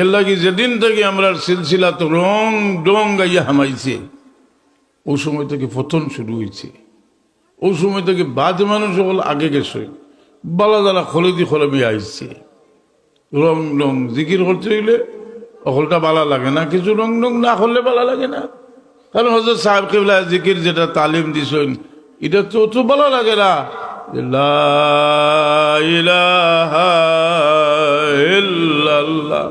এর লাগি যেদিন থেকে আমরা সিলসিলা তো রং ডং গাইয়া হামাইছে ওই সময় থেকে পতন শুরু হয়েছে ওই সময় থেকে বাদ মানুষ সকল আগে গেছে। বালা দ্বারা খলদি খলবি আইছে। রং ডং জিকির করতে হইলে অকলটা বালা লাগে না, কিছু রং ডং না করলে বালা লাগে না। কারণ হজরত সাহেব কেবলা জিকির যেটা তালিম দিছেন, এটা তো তো ভালো লাগে না ইলাহা ইল্লাল্লাহ।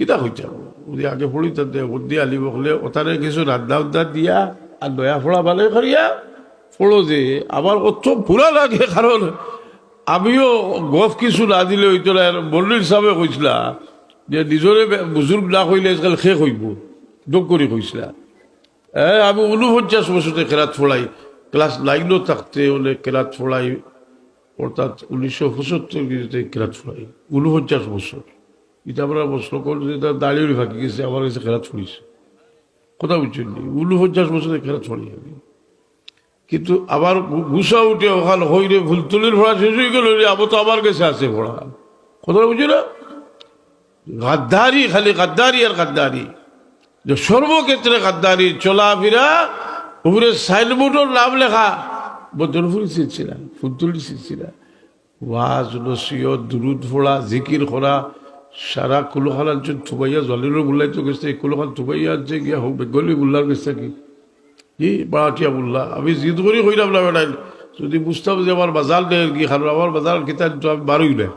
কিতা হইতে? ওদি আগে পড়ি তাতে উদ্দি আলি বকলে ওতারে কিছু রান্না উদ্দা দিয়া, আর দয়া ফোড়া ভালো করিয়া ফোড়ো যে, আবার অত পুরা লাগে, কারণ আমিও গফ কিছু না দিলে হইতো না বর্ণির সাহেবে কইছিলা, যে নিজরে বুজুর্গ না কইলে আজকাল শেষ হইব, দুঃখ করে কইছিলা। হ্যাঁ আমি উনপঞ্চাশ বছরে কেরাত ফোড়াই ক্লাস নাইনও থাকতে হলে কেরাত ফোড়াই অর্থাৎ উনিশশো পঁচাত্তর কেরাত ফোড়াই উনপঞ্চাশ বছর এটা আমরা প্রশ্ন করছি যে তার দাঁড়িয়ে ফাঁকি গেছে, আমার কাছে কেরাত ফোড়িছে কথা বুঝছেন নি? উনপঞ্চাশ বছরে ফোড়াই আমি কিন্তু আবার গুসা উঠে ওখান হইরে ফুলতুলির ফোড়া শেষ হয়ে গেল রে আবার তো আমার কাছে আছে ফোড়া কথা বুঝি না? গাদ্দারি, খালি গাদ্দারি আর গাদ্দারি। যে সর্বক্ষেত্রে গাদ্দারি, চলাফেরা, উপরে সাইনবোর্ডের নাম লেখা। বদরপুরি সিলসিলা ফুলতুলি সিলসিলা। ওয়াজ নসিয়ত দুরুদ ফোড়া জিকির করা সারা কুলোখান আনছেন থুবাইয়া জলেরও বুল্লাই তো গেছে, এই কুলোখান থুবাইয়া আনছে গিয়া হোক বেঙ্গলি বুল্লার গেছে কি? কি? বাড়াটিয়া বুল্লা আমি জিদ করি কইলাম না বেড়াই যদি বুঝতাম যে আমার বাজার নেই কি, খানো আমার বাজার কিতাব তো আমি বারোই না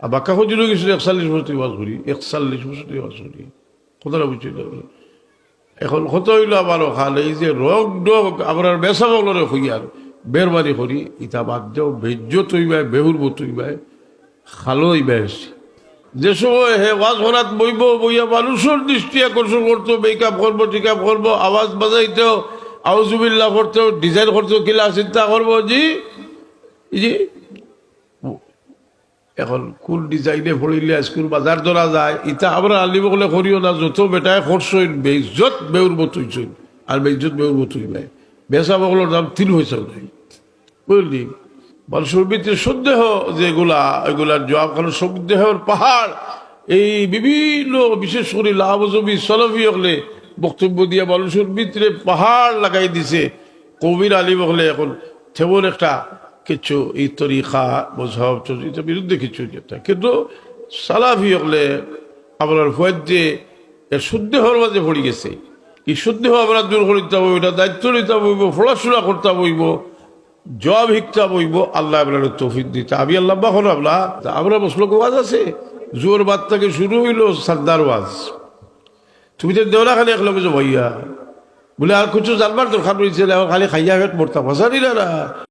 আর বাক্কা খুঁজিলেও গেছিল একচল্লিশ বছর বাস করি একচল্লিশ বছর বাস করি কথাটা বুঝছি এখন কত হইল আমার ওখানে এই যে রোগ ডোগ আমরা বেসা বলরে হইয়ার বেরবারি করি ইটা বাদ দেও বেজ্য তৈবায় বেহুর তৈবায় খালো ইবাই যে সময় হে ওয়াজ হরাত বইব, বইয়া মানুষের দৃষ্টি আকর্ষণ করতো, মেকআপ করব, টিকআপ করব, আওয়াজ বাজাইতো আউজুবিল্লা করতো, ডিজাইন করতো কিলা চিন্তা করব, জি জি। এখন কোন ডিজাইনে পড়িলে স্কুল বাজার ধরা যায় ইটা আমরা আলিব বলে করিও না, যত বেটায় খরচইন বেইজত বেউর মতইছইন আর বেইজত বেউর মতই ভাই বেসা বগলের দাম তিন নাই, বুঝলি? মানুষের ভিতরে সন্দেহ যেগুলা, এগুলার জবাব কারণ সন্দেহের পাহাড়। এই বিভিন্ন, বিশেষ করে লাভজবি সলভি হলে বক্তব্য দিয়ে মানুষের ভিতরে পাহাড় লাগাই দিছে। কবির আলী বলে এখন তেমন একটা কিছু এই তরিকা, মজহব এটার বিরুদ্ধে কিছু যেটা কিন্তু সালাফি হলে আপনার ভয় যে হওয়ার মাঝে পড়ে গেছে। এই হওয়া আমরা দূর করিতে হইব এটা দায়িত্ব নিতে হইব পড়াশোনা করতে হইব জব হিকটা বইব আল্লাহ আপনার তৌফিক দিতে। আমি আল্লাহ বাহন আবলা আমরা বসল ওয়াজ আছে। জোর বাদ থেকে শুরু হইল সর্দার ওয়াজ। তুমি তো দেওয়া খালি একলা বুঝো ভাইয়া। বলে, আর কিছু জানবার দরকার রয়েছে খালি খাইয়া পেট মরতাম। হাসানি না।